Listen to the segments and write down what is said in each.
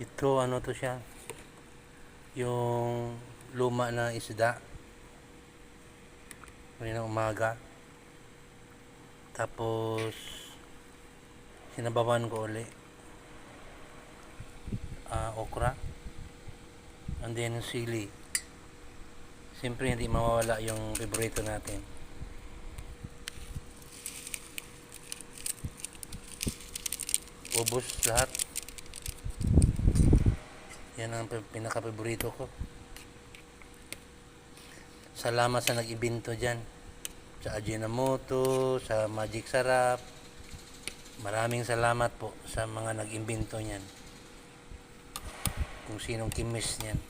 Ito, ano to siya? Yung luma na isda. Ng umaga. Tapos, sinabawan ko uli. Ah, okra. And then, sili. Siyempre, hindi mawawala yung favorito natin. Ubus lahat. Yan ang pi- pinaka-favorito ko. Salamat sa nag-ibinto dyan. Sa Ajinomoto, sa Magic Sarap. Maraming salamat po sa mga nag-imbento niyan. Kung sinong kimis niyan.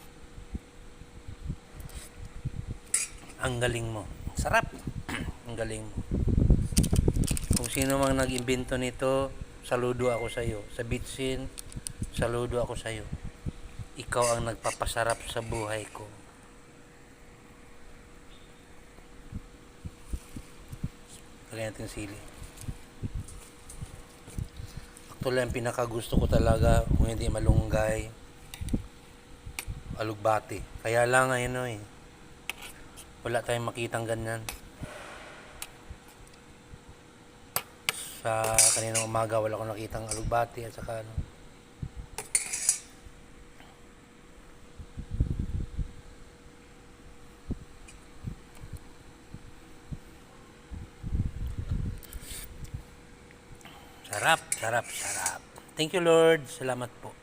Ang galing mo. Sarap. ang galing mo. Kung sino mang nag-imbento nito, saludo ako sa iyo. Sa Bitsin, saludo ako sa iyo. Ikaw ang nagpapasarap sa buhay ko. Lagyan natin sili. Actually, ang pinakagusto ko talaga, kung hindi malunggay, alugbati. Kaya lang ngayon no, eh. Wala tayong makitang ganyan. Sa kaninang umaga, wala akong nakitang alugbati at saka ano. Sarap, sarap, sarap. Thank you Lord. Salamat po.